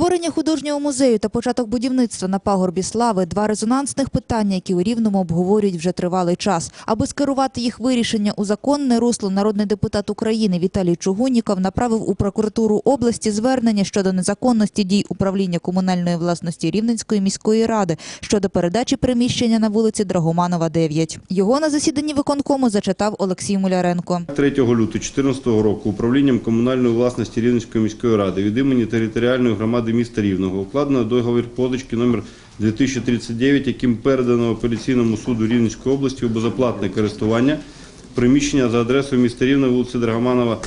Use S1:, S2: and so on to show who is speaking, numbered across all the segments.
S1: Створення художнього музею та початок будівництва на пагорбі слави два резонансних питання, які у рівному обговорюють вже тривалий час. Аби скерувати їх вирішення у законне русло, народний депутат України Віталій Чугунніков направив у прокуратуру області звернення щодо незаконності дій управління комунальної власності Рівненської міської ради щодо передачі приміщення на вулиці Драгоманова, 9. Його на засіданні виконкому зачитав Олексій Муляренко.
S2: 3 лютого 2014 року управлінням комунальної власності Рівненської міської ради від імені територіальної громади міста Рівного укладено договір позички номер 2039, яким передано апеляційному суду Рівненської області у безоплатне користування приміщення за адресою міста Рівне, вулиці Драгоманова,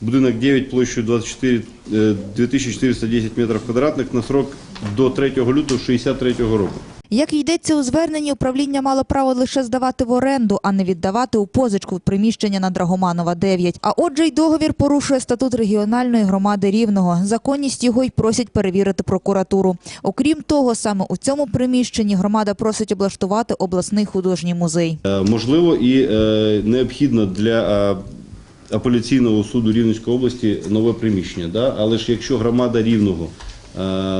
S2: будинок 9 площею 24, е, 2410 метрів квадратних на срок до 3 лютого 1963 року.
S1: Як йдеться у зверненні, управління мало право лише здавати в оренду, а не віддавати у позичку приміщення на Драгоманова 9. А отже, й договір порушує статут регіональної громади Рівного. Законність його й просять перевірити прокуратуру. Окрім того, саме у цьому приміщенні громада просить облаштувати обласний художній музей.
S2: Е, Можливо, і е, необхідно для е, апеляційного суду Рівненської області нове приміщення. Але ж якщо громада Рівного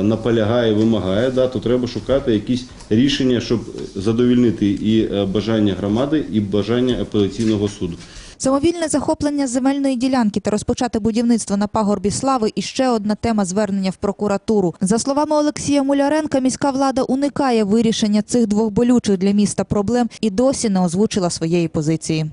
S2: наполягає, вимагає, да, то треба шукати якісь рішення, щоб задовільнити і е, бажання громади, і бажання апеляційного суду.
S1: Самовільне захоплення земельної ділянки та розпочати будівництво на пагорбі слави і ще одна тема звернення в прокуратуру. За словами Олексія Муляренка, міська влада уникає вирішення цих двох болючих для міста проблем і досі не озвучила своєї позиції.